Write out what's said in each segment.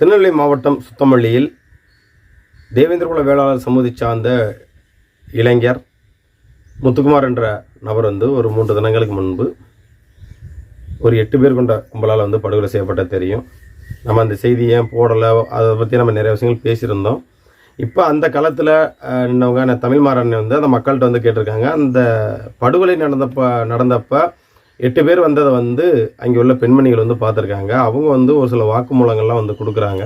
திருநெல்வேலி மாவட்டம் சுத்தமல்லியில் தேவேந்திரகுல வேளாளர் சமூகத்தை சார்ந்த இளைஞர் முத்துக்குமார் என்ற நபர் வந்து ஒரு மூன்று தினங்களுக்கு முன்பு ஒரு எட்டு பேர் கொண்ட கும்பலால் வந்து படுகொலை செய்யப்பட்ட தெரியும். நம்ம அந்த செய்தி ஏன் போடலை? அதை பற்றி நம்ம நிறைய விஷயங்கள் பேசியிருந்தோம். இப்போ அந்த காலத்தில் நின்றவங்க தமிழ் மாறன் வந்து அந்த மக்கள்கிட்ட வந்து கேட்டிருக்காங்க. அந்த படுகொலை நடந்தப்போ நடந்தப்போ எட்டு பேர் வந்ததை வந்து அங்கே உள்ள பெண்மணிகள் வந்து பார்த்துருக்காங்க. அவங்க வந்து ஒரு சில வாக்குமூலங்கள்லாம் வந்து கொடுக்குறாங்க.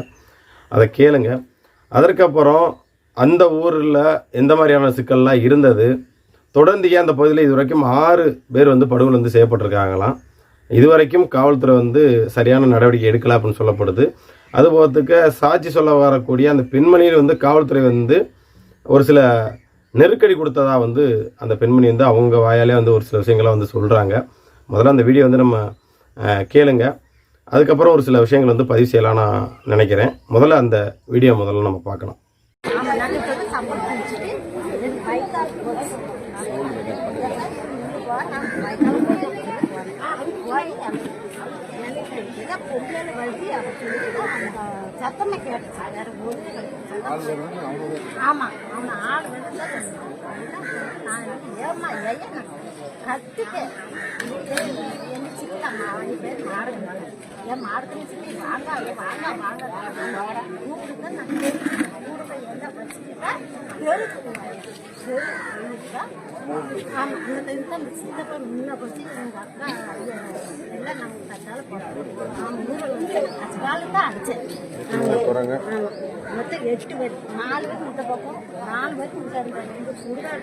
அதை கேளுங்க. அதற்கப்புறம் அந்த ஊரில் எந்த மாதிரியான சிக்கல்லாம் இருந்தது? தொடர்ந்து ஏன் அந்த பகுதியில் இது வரைக்கும் ஆறு பேர் வந்து படுகொலை வந்து செய்யப்பட்டிருக்காங்களாம். இதுவரைக்கும் காவல்துறை வந்து சரியான நடவடிக்கை எடுக்கல அப்படின்னு சொல்லப்படுது. அது போகிறதுக்கு சாட்சி சொல்ல வரக்கூடிய அந்த பெண்மணியில் வந்து காவல்துறை வந்து ஒரு சில நெருக்கடி கொடுத்ததாக வந்து அந்த பெண்மணி வந்து அவங்க வாயாலே வந்து ஒரு சில விஷயங்களை வந்து சொல்கிறாங்க முதல்ல அந்த வீடியோ வந்து நம்ம கேளுங்க. அதுக்கப்புறம் ஒரு சில விஷயங்கள் வந்து பதிவு செய்யலாம் நான் நினைக்கிறேன். முதல்ல அந்த வீடியோ முதல்ல நம்ம பார்க்கலாம் ஆமா, சத்தமே கேட்டுச்சு. வேற ஒரு ஆமா அவன் ஆள் வந்து நான் ஏமா ஐயா கத்துட்டேன் எங்க சிக்கம்மா அவன் பேர் மாறுங்க என் மாடுக்கு சிக்கி வாங்க வாங்க வாங்க வாங்க. கூப்பிட்டு நான் கூப்பிட்டு என்ன பிரச்சனை ஆமா சித்தப்பா முன்ன போச்சு எங்க அக்கா எல்லாம் நாங்கள் கட்டால போகிறோம் அவன் ஊரில் வந்து அச்சாலு தான் அடித்தேன் மொத்தம் எட்டு பேர் நாலு பேர் இந்த பக்கம் நாலு பேர் இந்த ரெண்டு சுடுகாடு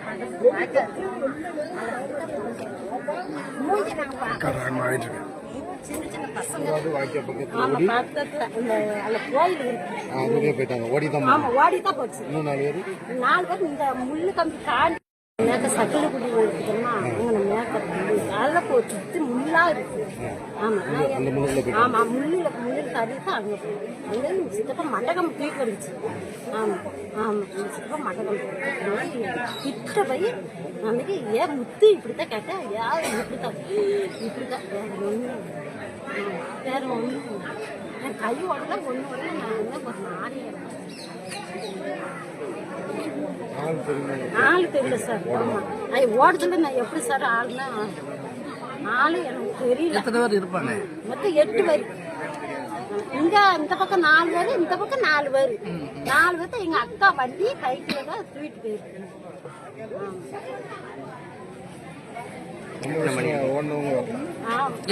மூஞ்சி சின்ன சின்ன பசங்க. ஆமா பக்கத்துல இந்த அந்த கோயில் இருக்கு. போயிட்டாங்க. ஓடி தான் ஆமா ஓடி தான் போச்சு. இன்னும் நாலு பேர்? நாலு பேர் இந்த முள்ளு கம்பி தாண்டி மேக்க சக்கரை குடி அங்கே மேக்க அதில் போய் சுற்றி முள்ளா இருக்கு. ஆமா. ஆமா முள்ளில் முள்ளில் தடி தான் அங்கே போய் அங்கே சித்தப்பா மண்டகம் தூக்கி வந்துச்சு. ஆமா ஆமா. சித்தப்பா மண்டகம் கிட்ட போய் அன்னைக்கு ஏன் முத்து இப்படி தான் கேட்டேன் யார் இப்படி தான் இப்படி தான் வேற ஒன்றும் என் கை உடல ஒன்று உடல நான் ஒரு ஆள் ஆளு தெரியல சார் ஆமா. அது ஓடுறதுல நான் எப்படி சார் ஆளுனா ஆளு எனக்கு தெரியல இருப்பாங்க? மொத்தம் எட்டு பேர் இங்க இந்த பக்கம் நாலு பேர் இந்த பக்கம் நாலு பேர். நாலு பேர்த்த எங்க அக்கா வண்டி கைக்குள்ள தான் தூக்கிட்டு போயிருக்கு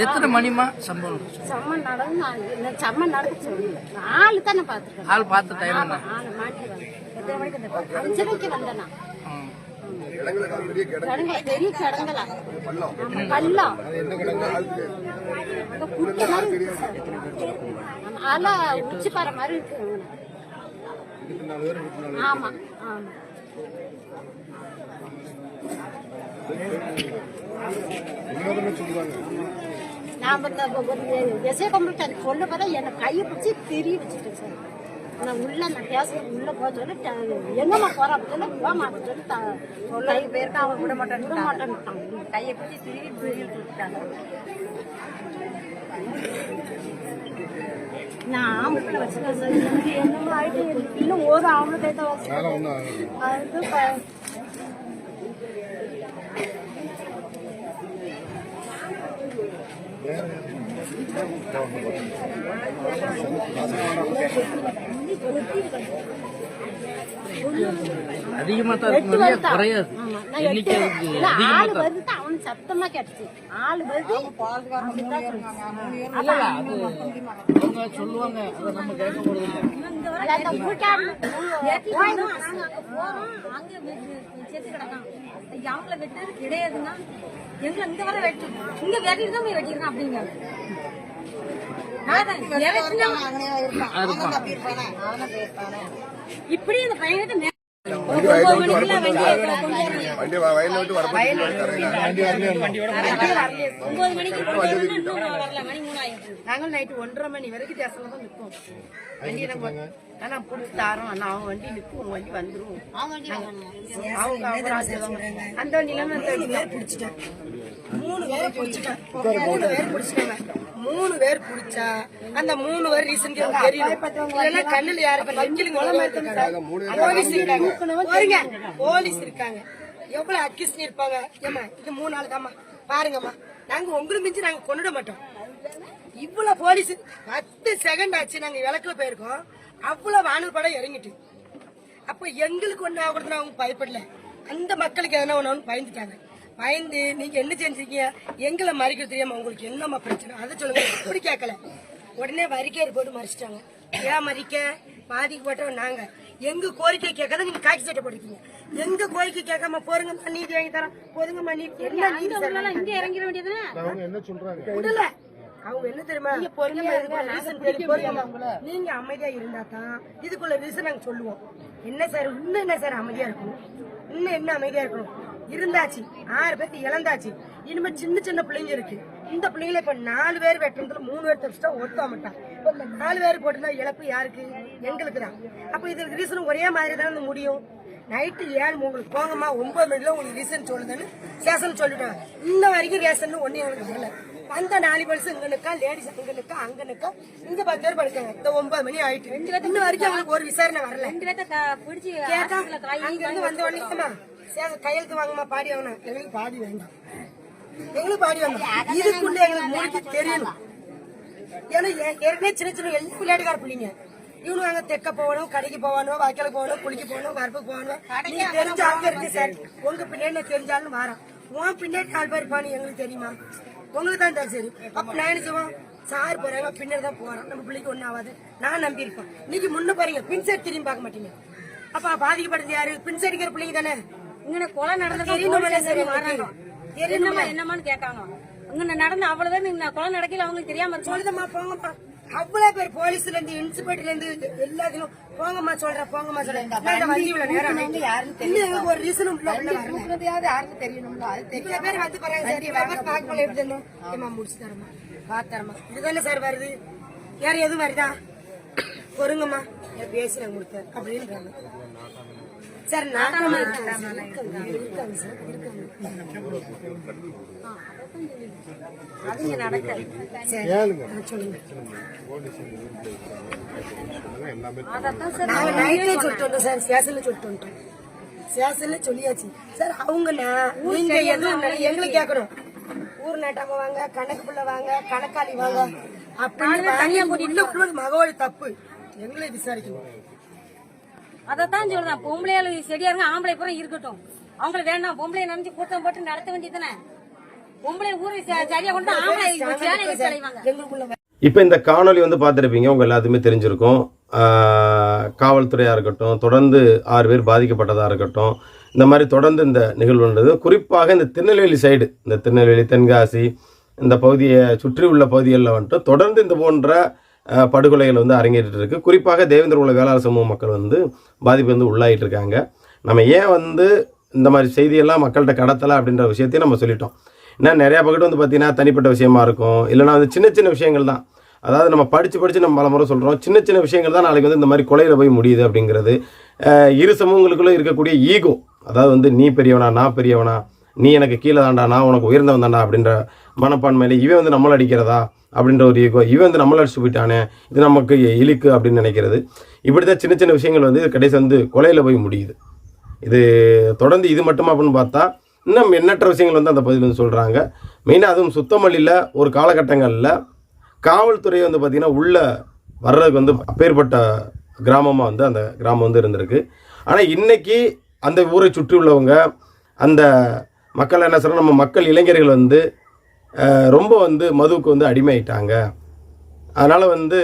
எத்தனை மணிமா சம்பளம் செம்ம நடந்து ஆளு தானே பார்த்துருக்கேன் ஆள் பார்த்த டைம் ஆமா ஆளு மாட்டி அஞ்சரைக்கு வந்தேன்? பெரிய கிடங்கலா? பள்ளம். மாதிரி இருக்கு சார். ஆமா, அலை உச்சி பாறை மாதிரி இருக்கு. ஆமா. நான் கம்ப்ளீட் அது சொல்ல பார்த்தா என்னை கையை பிடிச்சி தெரிய வச்சுட்டேன் சார். நான் உள்ள நான் பேச உள்ள போக சொல்லி எங்கம்மா போற அப்படின்னு போக மாட்டேன் சொல்லி த- சொல்ல பேருக்கு அவன் விட மாட்டேன் விட கையை பிடிச்சி திரும்பி விட்டுட்டாங்க நான் ஆம்பளை வச்சுருக்கேன் சார். எனக்கு என்னமோ ஆயிட்டு. இன்னும் ஒரு ஆம்பளை ஒன்றும் ஆகாது அது அதிகமா தான் இருக்கும்? குறையாது. எண்ணிக்கை ஆளு அவன் சத்தமா கேட்டுச்சு. ஆளு அவங்க சொல்லுவாங்க அதை நம்ம கேட்க போறது. அவங்கள வெட்டுறது கிடையாதுன்னா எங்களை இங்க வர வெட்டு. இங்க வெட்டிட்டு தான் போய் வெட்டிருக்கான் அப்படிங்க. இப்படி இந்த பையனுக்கு நாங்கள் நைட்டு ஒன்றரை மணி வரைக்கும் தான் நிற்போம் வண்டி நம்ம ஆனா பிடிச்சி தாரோம். ஆனா அவன் வண்டி நிற்கும் உன் வண்டி வந்துரும். அவங்க. அந்த அந்த பிடிச்சிட்டேன். மூணு பேர் பிடிச்சிட்டேன். மூணு பேர் பிடிச்சிட்டாங்க மூணு பேர் பிடிச்சா அந்த மூணு பேர் ரீசன் தெரியும் இல்லைன்னா கண்ணுல யாருக்கு வக்கீலுங்க போலீஸ் இருக்காங்க. போலீஸ் இருக்காங்க. எவ்வளவு அக்கிஸ்னி இருப்பாங்க. ஏமா இது மூணு நாள் தாம்மா. பாருங்கம்மா. நாங்க உங்களுக்கு மிஞ்சி நாங்க கொண்டுட மாட்டோம். இவ்வளவு போலீஸ் பத்து செகண்ட் ஆச்சு நாங்க விளக்குல போயிருக்கோம். அவ்வளவு வானல் படம் இறங்கிட்டு. அப்ப எங்களுக்கு ஒண்ணு ஆகுறது அவங்க பயப்படல. அந்த மக்களுக்கு எதனா ஒண்ணு பயந்துட்டாங்க. பயந்து நீங்க என்ன செஞ்சீங்க எங்களை மறிக்க தெரியாம உங்களுக்கு என்னம்மா பிரச்சனை? அதை சொல்லுங்க. அப்படி கேட்கல? உடனே வரிக்கையர் போட்டு மறிச்சிட்டாங்க. ஏன் மறிக்க? பாதிக்கப்பட்டவன் நாங்க. எங்க கோரிக்கை கேட்காத நீங்க காக்கி சட்டை போட்டுக்கீங்க எங்க கோரிக்கை கேட்காம போருங்கம்மா நீதி வாங்கி தரோம் போதுங்கம்மா நீதி என்ன நீதி இங்கே இறங்கிட வேண்டியதுதானே அவங்க என்ன சொல்றாங்க? விடல. அவங்க என்ன தெரியுமா. நீங்க அமைதியா இருந்தா தான் இதுக்குள்ள ரீசன் நாங்க சொல்லுவோம். என்ன சார்? இன்னும் என்ன சார் அமைதியா இருக்கணும்? இன்னும் என்ன அமைதியா இருக்கணும்? இருந்தாச்சு. ஆறு பேருக்கு இழந்தாச்சு. இனிமே சின்ன சின்ன பிள்ளைங்க இருக்கு. இந்த பிள்ளைங்களை இப்ப நாலு பேர் வெட்டுறதுல மூணு பேர் தப்பிச்சிட்டா ஒருத்த மாட்டான் இப்ப இந்த நாலு பேர் போட்டுனா இழப்பு யாருக்கு? எங்களுக்கு தான். அப்ப இதுக்கு ரீசன் ஒரே மாதிரி தான் முடியும். நைட்டு ஏழு உங்களுக்கு போங்கம்மா ஒன்பது மணில உங்களுக்கு ரீசன் சொல்லுதுன்னு சேசன் சொல்லிட்டாங்க. இன்ன வரைக்கும் ரேஷன் ஒண்ணு எங்களுக்கு வரல. அந்த நாலு பல்ஸ் இங்க நிக்கா லேடிஸ் அங்க நிக்கா அங்க நிக்கா. இங்க பத்து பேர் படுக்காங்க. இந்த ஒன்பது மணி ஆயிட்டு. இன்ன வரைக்கும் அவங்களுக்கு ஒரு விசாரணை வரல. கேட்டா அங்க இருந்து வந்த உடனேமா சேசன் கையெழுத்து வாங்கம்மா பாடி ஆகணும் எங்களுக்கு பாடி வேண்டாம். எங்களுக்கு பாடி வேண்டாம். இதுக்குள்ள எங்களுக்கு முடிக்க தெரியணும். ஏன்னா ஏற்கனவே சின்ன சின்ன எல்லா விளையாட்டுக்கார பிள்ளைங்க. இவனு அங்க தெக்க போகணும் கடைக்கு போகணும் வாய்க்கால போகணும் குளிக்க போகணும் வரப்புக்கு போகணும். நீங்க தெரிஞ்ச அங்க இருக்கு சார். உங்க பின்னாடி தெரிஞ்சாலும் வரோம் உன் பின்னாடி நாலு பேர் இருப்பானு எங்களுக்கு தெரியுமா? உங்களுக்கு தான் தெரியும் சரி. அப்ப நான் என்ன செய்வோம்? சார் போறாங்க பின்னாடி தான் போறோம் நம்ம பிள்ளைக்கு ஒன்றும் ஆகாது. நான் நம்பி இருப்பேன் இன்னைக்கு முன்ன பாருங்க பின் சைடு திரும்பி பார்க்க மாட்டீங்க. அப்ப பாதிக்கப்படுறது யாரு? பின் சைடு இருக்கிற பிள்ளைங்க தானே. இங்க கொலை நடந்தது தெரியணும்ல சார் வராங்க. எங்களுக்கு. என்னம்மா என்னமான்னு கேட்காங்க. இங்க நடந்த அவ்வளவுதான் இந்த கொலை நடக்கல அவங்களுக்கு தெரியாம இருக்கும். சொல்லுதம்மா போங்கம்மா. அவ்வளவு பேர் போலீஸ்ல இருந்து இன்ஸ்பெக்டர்ல இருந்து எல்லாத்தையும் போங்கம்மா சொல்றேன் போங்கம்மா சொல்றேன். ஒரு ரீசனும் யாருக்கும் தெரியணும்ல அது பேர் வந்து பாருங்க முடிச்சு தரமா பாத்தரமா இதுதானே சார் வருது? வேற எதுவும் வருதா? பொறுங்கம்மா நான் பேசி நான் கொடுத்தேன். அப்படின்றாங்க. சார் நாட்டாம இருக்காங்க சார். இருக்காங்க அது இங்க நடக்காது சரி. கேளுங்க. ஆ, சொல்லுங்க. எல்லாமே அதான் சார் நாங்க நைட்டே சொல்லிட்டு வந்தோம் சார் ஸ்டேஷன்ல சொல்லிட்டு வந்துட்டோம் ஸ்டேஷன்ல சொல்லியாச்சு. சார் அவங்க நீங்க எதுவும் எங்களுக்கு கேட்கணும் ஊர் நட்டாம வாங்க கணக்கு புள்ள வாங்க கணக்காளி வாங்க. அப்படின்னு தனியா கூட்டிட்டு மகவோட தப்பு. எங்களை விசாரிக்கணும். அதைத்தான் சொல்றேன். பொம்பளையாளு செடியா இருங்க ஆம்பளை பூரா இருக்கட்டும். அவங்களுக்கு வேண்டாம். பொம்பளை நினைச்சு கூட்டம் போட்டு நடத்த வேண்டியதுதானே பொம்பளை ஊரை சரியா கொண்டு ஆம்பளை எங்களுக்குள்ள இப்போ இந்த காணொளி வந்து பார்த்துருப்பீங்க. உங்கள் எல்லாத்துக்குமே தெரிஞ்சிருக்கும். காவல்துறையாக இருக்கட்டும் தொடர்ந்து ஆறு பேர் பாதிக்கப்பட்டதாக இருக்கட்டும் இந்த மாதிரி தொடர்ந்து இந்த நிகழ்வுன்றது குறிப்பாக இந்த திருநெல்வேலி சைடு இந்த திருநெல்வேலி தென்காசி இந்த பகுதியை சுற்றி உள்ள பகுதிகளில் வந்துட்டு தொடர்ந்து இந்த போன்ற படுகொலைகள் வந்து அரங்கேறிட்டு இருக்குது குறிப்பாக தேவேந்திர உள்ள வேளாண் சமூக மக்கள் வந்து பாதிப்பு வந்து உள்ளாகிட்டு இருக்காங்க நம்ம ஏன் வந்து இந்த மாதிரி செய்தியெல்லாம் மக்கள்கிட்ட கடத்தலை அப்படின்ற விஷயத்தையும் நம்ம சொல்லிட்டோம். ஏன்னா நிறையா பக்கத்து வந்து பார்த்தீங்கன்னா தனிப்பட்ட விஷயமா இருக்கும். இல்லைன்னா வந்து சின்ன சின்ன விஷயங்கள் தான். அதாவது நம்ம படித்து படித்து நம்ம பல முறை சொல்கிறோம் சின்ன சின்ன விஷயங்கள் தான் நாளைக்கு வந்து இந்த மாதிரி கொலையில் போய் முடியுது அப்படிங்கிறது. இரு சமூகங்களுக்குள்ளே இருக்கக்கூடிய ஈகோ. அதாவது வந்து நீ பெரியவனா நான் பெரியவனா நீ எனக்கு கீழே தாண்டா நான் உனக்கு உயர்ந்தவன் தாண்டா அப்படின்ற மனப்பான்மையில இவன் வந்து நம்மளை அடிக்கிறதா? அப்படின்ற ஒரு ஈகோ இவன் வந்து நம்மளை அடிச்சு போயிட்டானே இது நமக்கு இழுக்கு அப்படின்னு நினைக்கிறது. இப்படி தான் சின்ன சின்ன விஷயங்கள் வந்து கடைசி வந்து கொலையில் போய் முடியுது. இது தொடர்ந்து இது மட்டுமா அப்படின்னு பார்த்தா இன்னும் எண்ணற்ற விஷயங்கள் வந்து அந்த பகுதியில் வந்து சொல்கிறாங்க மெயினாக அதுவும் சுத்தமல்லியில் ஒரு காலகட்டங்களில் காவல்துறை வந்து பார்த்திங்கன்னா உள்ளே வர்றதுக்கு வந்து அப்பேற்பட்ட கிராமமாக வந்து அந்த கிராமம் வந்து இருந்திருக்கு. ஆனால் இன்னைக்கு அந்த ஊரை சுற்றி உள்ளவங்க அந்த மக்கள் என்ன சொல்கிறாங்க நம்ம மக்கள் இளைஞர்கள் வந்து ரொம்ப வந்து மதுவுக்கு வந்து அடிமையிட்டாங்க அதனால் வந்து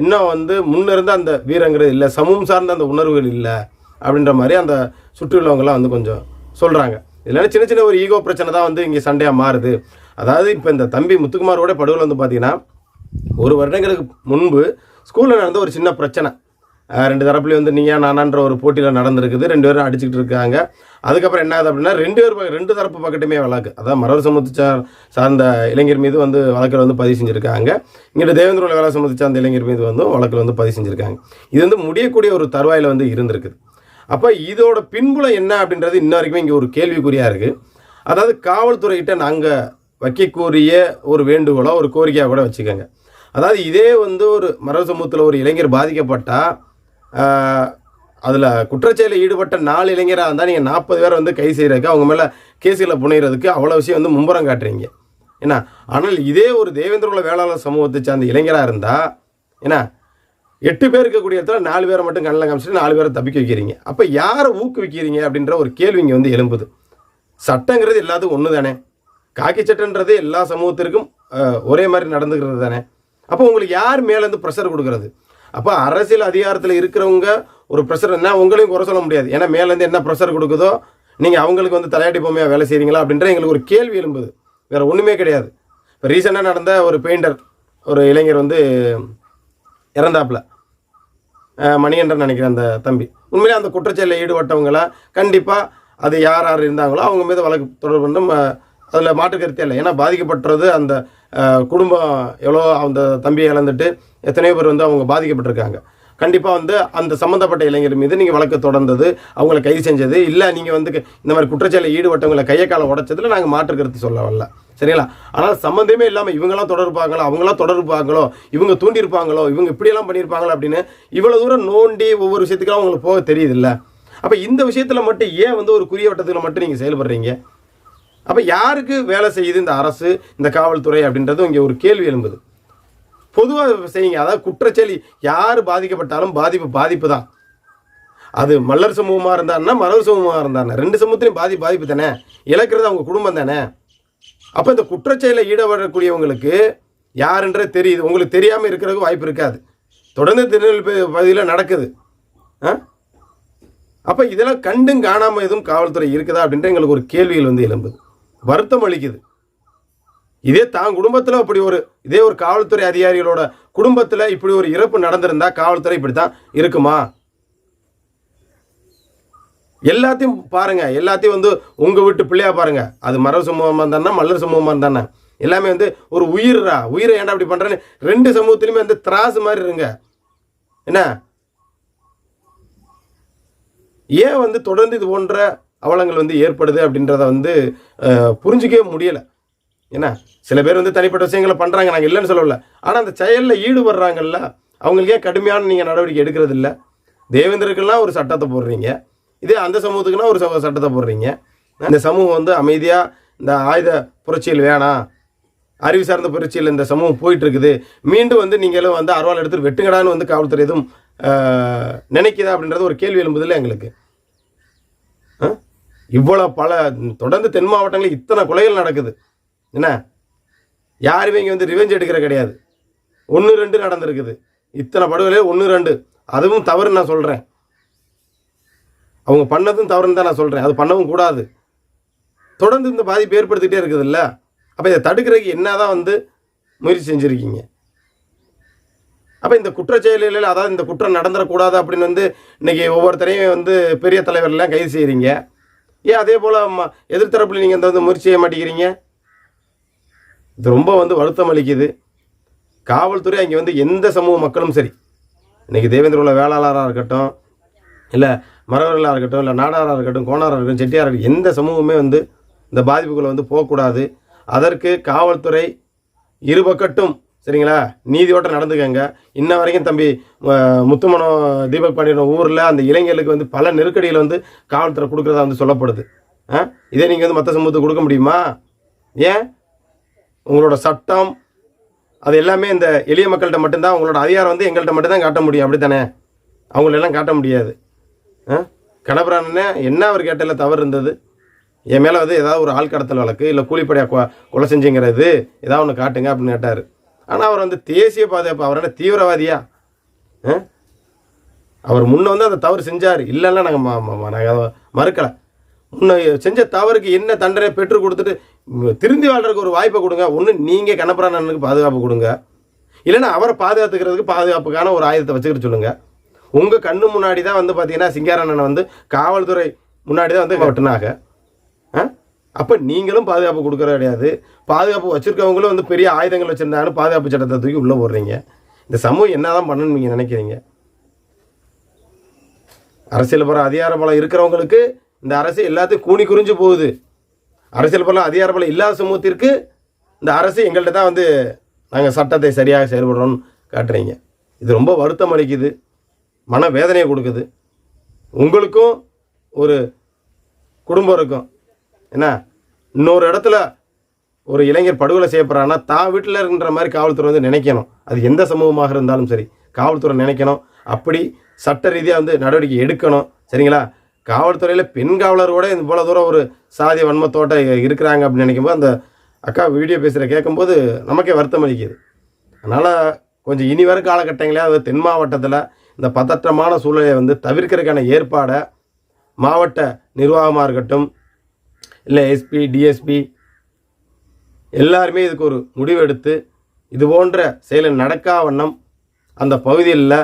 இன்னும் வந்து முன்னிருந்த அந்த வீரங்கிறது இல்லை சமூகம் சார்ந்த அந்த உணர்வுகள் இல்லை அப்படின்ற மாதிரி அந்த சுற்றியுள்ளவங்கலாம் வந்து கொஞ்சம் சொல்கிறாங்க இல்லைன்னா சின்ன சின்ன ஒரு ஈகோ பிரச்சனை தான் வந்து இங்கே சண்டையாக மாறுது. அதாவது இப்போ இந்த தம்பி முத்துக்குமாரோட படுகொலை வந்து பார்த்திங்கன்னா ஒரு வருடங்களுக்கு முன்பு ஸ்கூலில் நடந்த ஒரு சின்ன பிரச்சனை. ரெண்டு தரப்புலையும் வந்து நீயா நானான்ற ஒரு போட்டியில் நடந்திருக்குது. ரெண்டு பேரும் அடிச்சுக்கிட்டு இருக்காங்க. அதுக்கப்புறம் என்ன ஆகுது அப்படின்னா ரெண்டு பேர் ரெண்டு தரப்பு பக்கத்துமே வழக்கு. அதான் மரவர் சமூகத்தை சார் சார்ந்த இளைஞர் மீது வந்து வழக்கில் வந்து பதிவு செஞ்சுருக்காங்க. இங்கிட்ட தேவேந்திர வேலை சமூகத்தை சார்ந்த இளைஞர் மீது வந்து வழக்கில் வந்து பதிவு செஞ்சுருக்காங்க. இது வந்து முடியக்கூடிய ஒரு தருவாயில் வந்து இருந்திருக்குது. அப்போ இதோட பின்புலம் என்ன அப்படின்றது இன்ன வரைக்குமே இங்கே ஒரு கேள்விக்குறியாக இருக்குது அதாவது காவல்துறைகிட்ட நாங்கள் வைக்கக்கூடிய ஒரு வேண்டுகோளோ ஒரு கோரிக்கையாக கூட வச்சுக்கோங்க. அதாவது இதே வந்து ஒரு மரபு சமூகத்தில் ஒரு இளைஞர் பாதிக்கப்பட்டால் அதில் குற்றச்செயலில் ஈடுபட்ட நாலு இளைஞராக இருந்தால் நீங்கள் நாற்பது பேரை வந்து கை செய்கிறதுக்கு அவங்க மேலே கேஸுகளை புனைகிறதுக்கு அவ்வளோ விஷயம் வந்து மும்புறம் காட்டுறீங்க. என்ன ஆனால் இதே ஒரு தேவேந்திரகுல வேளாளர் சமூகத்தை சார்ந்த இளைஞராக இருந்தால் என்ன எட்டு பேர் இருக்கக்கூடிய இடத்துல நாலு பேரை மட்டும் கண்ணில் காமிச்சிட்டு நாலு பேரை தப்பிக்க வைக்கிறீங்க. அப்போ யாரை ஊக்குவிக்கிறீங்க அப்படின்ற ஒரு கேள்வி இங்கே வந்து எழும்புது. சட்டங்கிறது எல்லாத்துக்கும் ஒன்று தானே காக்கி சட்டன்றது எல்லா சமூகத்திற்கும் ஒரே மாதிரி நடந்துக்கிறது தானே? அப்போ உங்களுக்கு யார் மேலேருந்து ப்ரெஷர் கொடுக்கறது? அப்போ அரசியல் அதிகாரத்தில் இருக்கிறவங்க ஒரு ப்ரெஷர் என்ன உங்களையும் குறை சொல்ல முடியாது. ஏன்னா மேலேருந்து என்ன ப்ரெஷர் கொடுக்குதோ நீங்கள் அவங்களுக்கு வந்து தலையாட்டி பொம்மையாக வேலை செய்கிறீங்களா அப்படின்ற எங்களுக்கு ஒரு கேள்வி எழும்புது. வேறு ஒன்றுமே கிடையாது. இப்போ ரீசெண்டாக நடந்த ஒரு பெயிண்டர் ஒரு இளைஞர் வந்து இறந்தாப்புல. மணிகண்டன் நினைக்கிறேன் அந்த தம்பி. உண்மையிலே அந்த குற்றச்செயலில் ஈடுபட்டவங்கள கண்டிப்பாக அது யார் யார் இருந்தாங்களோ அவங்க மீது வழக்கு தொடர்பு அதில் மாற்று கருத்தே இல்லை. ஏன்னா பாதிக்கப்பட்டது அந்த குடும்பம் எவ்வளோ அந்த தம்பியை இழந்துட்டு எத்தனையோ பேர் வந்து அவங்க பாதிக்கப்பட்டிருக்காங்க. கண்டிப்பாக வந்து அந்த சம்மந்தப்பட்ட இளைஞர் மீது நீங்கள் வழக்கு தொடர்ந்தது அவங்கள கைது செஞ்சது இல்லை நீங்கள் வந்து இந்த மாதிரி குற்றச்செயலில் ஈடுபட்டவங்களை கையை காலை உடச்சதில் நாங்கள் மாற்று கருத்து சொல்ல வரல. சரிங்களா? ஆனால் சம்மந்தமே இல்லாமல் இவங்கெல்லாம் தொடர்பாங்களோ? அவங்களாம் தொடர்பாங்களோ? இவங்க தூண்டியிருப்பாங்களோ? இவங்க இப்படியெல்லாம் பண்ணியிருப்பாங்களோ அப்படின்னு இவ்வளோ தூரம் நோண்டி ஒவ்வொரு விஷயத்துக்கும் அவங்களுக்கு போக தெரியுது இல்லை அப்போ இந்த விஷயத்தில் மட்டும் ஏன் வந்து ஒரு குறிய வட்டத்தில் மட்டும் நீங்கள் செயல்படுறீங்க? அப்போ யாருக்கு வேலை செய்யுது இந்த அரசு இந்த காவல்துறை அப்படின்றது இங்கே ஒரு கேள்வி எழும்புது. பொதுவாக செய்யுங்க. அதாவது குற்றச்செயலி யார் பாதிக்கப்பட்டாலும் பாதிப்பு பாதிப்பு தான். அது மல்லர் சமூகமாக இருந்தாருன்னா மரபு சமூகமாக இருந்தாருன்னா ரெண்டு சமூகத்திலையும் பாதி பாதிப்பு தானே? இழக்கிறது அவங்க குடும்பம் தானே? அப்போ இந்த குற்றச்செயலில் ஈடுபடக்கூடியவங்களுக்கு யாருன்றே தெரியுது. உங்களுக்கு தெரியாமல் இருக்கிறதுக்கு வாய்ப்பு இருக்காது. தொடர்ந்து திருநெல்வேலி பகுதியில் நடக்குது. ஆ? அப்போ இதெல்லாம் கண்டும் காணாமல் எதுவும் காவல்துறை இருக்குதா அப்படின்ற எங்களுக்கு ஒரு கேள்விகள் வந்து எழும்புது. வருத்தம் அளிக்குது. இதே தான் குடும்பத்தில் அப்படி ஒரு இதே ஒரு காவல்துறை அதிகாரிகளோட குடும்பத்தில் இப்படி ஒரு இறப்பு நடந்திருந்தா காவல்துறை இப்படி தான் இருக்குமா? எல்லாத்தையும் பாருங்க. எல்லாத்தையும் வந்து உங்கள் வீட்டு பிள்ளையாக பாருங்க. அது மர சமூகமாக இருந்தானே மலர் சமூகமாக இருந்தானே எல்லாமே வந்து ஒரு உயிரா. உயிரை ஏன்டா அப்படி பண்ணுறேன்னு ரெண்டு சமூகத்துலையுமே வந்து திராசு மாதிரி இருங்க. என்ன? ஏன் வந்து தொடர்ந்து இது போன்ற அவலங்கள் வந்து ஏற்படுது அப்படின்றத வந்து புரிஞ்சிக்கவே முடியலை. என்ன சில பேர் வந்து தனிப்பட்ட விஷயங்களை பண்ணுறாங்க நாங்கள் இல்லைன்னு சொல்லல ஆனால் அந்த செயலில் ஈடுபடுறாங்கல்ல அவங்களுக்கு ஏன் கடுமையான நீங்கள் நடவடிக்கை எடுக்கிறது இல்லை தேவேந்திரக்கெல்லாம் ஒரு சட்டத்தை போடுறீங்க. இதே அந்த சமூகத்துக்குன்னா ஒரு சட்டத்தை போடுறீங்க. இந்த சமூகம் வந்து அமைதியாக இந்த ஆயுத புரட்சியில் வேணாம் அறிவு சார்ந்த புரட்சியில் இந்த சமூகம் போயிட்டுருக்குது. மீண்டும் வந்து நீங்களும் வந்து அருவாள் எடுத்துட்டு வெட்டுங்கடான்னு வந்து காவல்துறை எதுவும் நினைக்குதா அப்படின்றது ஒரு கேள்வி எழும்புதில்லை எங்களுக்கு. ஆ? இவ்வளோ பல தொடர்ந்து தென் மாவட்டங்களில் இத்தனை கொலைகள் நடக்குது. என்ன? யாருமே இங்கே வந்து ரிவெஞ்ச் எடுக்கிற கிடையாது. ஒன்று ரெண்டு நடந்திருக்குது. இத்தனை படுகொலையில் ஒன்று ரெண்டு. அதுவும் தவறுன்னு நான் சொல்கிறேன் அவங்க பண்ணதும் தவறுன்னு தான் நான் சொல்கிறேன் அது பண்ணவும் கூடாது. தொடர்ந்து இந்த பாதிப்பு ஏற்படுத்திகிட்டே இருக்குதுல்ல? அப்போ இதை தடுக்கிறதுக்கு என்ன தான் வந்து முயற்சி செஞ்சுருக்கீங்க? அப்போ இந்த குற்றச்செயலில் அதாவது இந்த குற்றம் நடந்துடக்கூடாது அப்படின்னு வந்து இன்றைக்கி ஒவ்வொருத்தரையும் வந்து பெரிய தலைவர்லாம் கைது செய்கிறீங்க ஏன் அதே போல் எதிர்த்தரப்பில் நீங்கள் இந்த வந்து முயற்சி செய்ய மாட்டேங்கிறீங்க? இது ரொம்ப வந்து வருத்தம் அளிக்குது. காவல்துறை அங்கே வந்து எந்த சமூக மக்களும் சரி. இன்றைக்கி தேவேந்திர உள்ள வேளாளராக இருக்கட்டும் இல்லை மரவர்களாக இருக்கட்டும் இல்லை நாடாராக இருக்கட்டும் கோணாராக இருக்கட்டும் செட்டியாராக இருக்கட்டும் எந்த சமூகமே வந்து இந்த பாதிப்புகளை வந்து போகக்கூடாது. அதற்கு காவல்துறை இருபக்கட்டும் சரிங்களா? நீதியோட்ட நடந்துக்கங்க. இன்ன வரைக்கும் தம்பி முத்துமனோ தீபக் பாண்டியன் ஊரில் அந்த இளைஞர்களுக்கு வந்து பல நெருக்கடிகள் வந்து காவல்துறை கொடுக்குறதா வந்து சொல்லப்படுது. ஆ இதே நீங்கள் வந்து மற்ற சமூகத்துக்கு கொடுக்க முடியுமா? ஏன்? உங்களோட சட்டம் அது எல்லாமே இந்த எளிய மக்கள்கிட்ட மட்டும்தான் உங்களோட அதிகாரம் வந்து எங்கள்கிட்ட மட்டும்தான் காட்ட முடியும். அப்படி தானே அவங்களெல்லாம் காட்ட முடியாது. ஆ கணபுரானே என்ன அவர் கேட்டதில் தவறு இருந்தது? என் மேலே வந்து ஏதாவது ஒரு ஆள் கடத்தல் வழக்கு இல்லை கூலிப்படையாக கொலை செஞ்சுங்கிறது ஏதாவது ஒன்று காட்டுங்க அப்படின்னு கேட்டார். ஆனால் அவர் வந்து தேசிய பாதுகாப்பு அவர் என்ன தீவிரவாதியா? ஆ? அவர் முன்ன வந்து அந்த தவறு செஞ்சார். இல்லைன்னா நாங்கள் நாங்கள் மறுக்கலை. முன்ன செஞ்ச தவறுக்கு என்ன தண்டனை பெற்று கொடுத்துட்டு திருந்தி வாழ்றதுக்கு ஒரு வாய்ப்பை கொடுங்க. ஒன்று நீங்கள் கணப்பரானனுக்கு பாதுகாப்பு கொடுங்க. இல்லைன்னா அவரை பாதுகாத்துக்கிறதுக்கு பாதுகாப்புக்கான ஒரு ஆயுதத்தை வச்சுக்கிட்டு சொல்லுங்கள் உங்கள் கண்ணு முன்னாடி தான் வந்து பார்த்தீங்கன்னா சிங்காரண்ணனை வந்து காவல்துறை முன்னாடி தான் வந்து வெட்டினாங்க ஆ? அப்போ நீங்களும் பாதுகாப்பு கொடுக்குற கிடையாது. பாதுகாப்பு வச்சுருக்கவங்களும் வந்து பெரிய ஆயுதங்கள் வச்சுருந்தாங்கன்னு பாதுகாப்பு சட்டத்தை தூக்கி உள்ளே போடுறீங்க. இந்த சமூகம் என்ன தான் பண்ணணும்னு நீங்கள் நினைக்கிறீங்க? அரசியல் பலம் அதிகார பலம் இருக்கிறவங்களுக்கு இந்த அரசு எல்லாத்தையும் கூனி குறிஞ்சு போகுது. அரசியல் பலம் அதிகார பலம் இல்லாத சமூகத்திற்கு இந்த அரசு எங்கள்கிட்ட தான் வந்து நாங்கள் சட்டத்தை சரியாக செயல்படுறோம்னு காட்டுறீங்க. இது ரொம்ப வருத்தம் அளிக்குது. மன வேதனையை கொடுக்குது. உங்களுக்கும் ஒரு குடும்பம் இருக்கும். என்ன? இன்னொரு இடத்துல ஒரு இளைஞர் படுகொலை செய்யப்படுறான்னா தான் வீட்டில் இருக்கின்ற மாதிரி காவல்துறை வந்து நினைக்கணும். அது எந்த சமூகமாக இருந்தாலும் சரி காவல்துறை நினைக்கணும். அப்படி சட்ட ரீதியாக வந்து நடவடிக்கை எடுக்கணும். சரிங்களா? காவல்துறையில் பெண் காவலர் கூட இந்த தூரம் ஒரு சாதி வன்மத்தோட்ட இருக்கிறாங்க அப்படின்னு நினைக்கும்போது அந்த அக்கா வீடியோ பேசுகிற கேட்கும்போது நமக்கே வருத்தம் அளிக்குது. அதனால் கொஞ்சம் இனி வரும் காலகட்டங்களே அது தென் மாவட்டத்தில் இந்த பதற்றமான சூழலை வந்து தவிர்க்கிறதுக்கான ஏற்பாடை மாவட்ட நிர்வாகமாக இருக்கட்டும் இல்லை எஸ்பி டிஎஸ்பி எல்லாருமே இதுக்கு ஒரு முடிவு எடுத்து இது போன்ற செயல் நடக்கா வண்ணம் அந்த பகுதியில்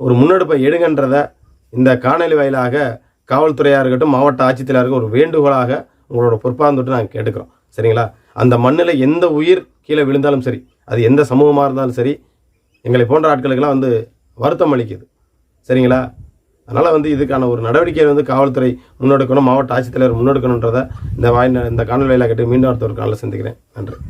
ஒரு முன்னெடுப்பை எடுங்கன்றத இந்த காணொலி வாயிலாக காவல்துறையாக இருக்கட்டும் மாவட்ட ஆட்சித்தலைவருக்கு ஒரு வேண்டுகோளாக உங்களோட பொறுப்பாந்துட்டு நாங்கள் கேட்டுக்கிறோம். சரிங்களா? அந்த மண்ணில் எந்த உயிர் கீழே விழுந்தாலும் சரி அது எந்த சமூகமாக இருந்தாலும் சரி எங்களை போன்ற ஆட்களுக்கெல்லாம் வந்து வருத்தம் அளிக்குது. சரிங்களா? அதனால் வந்து இதுக்கான ஒரு நடவடிக்கையை வந்து காவல்துறை முன்னெடுக்கணும் மாவட்ட ஆட்சித்தலைவர் முன்னெடுக்கணுன்றதை இந்த வாய் இந்த காணொலியில் கேட்டு மீண்டும் அடுத்த ஒரு காலையில் சந்திக்கிறேன். நன்றி.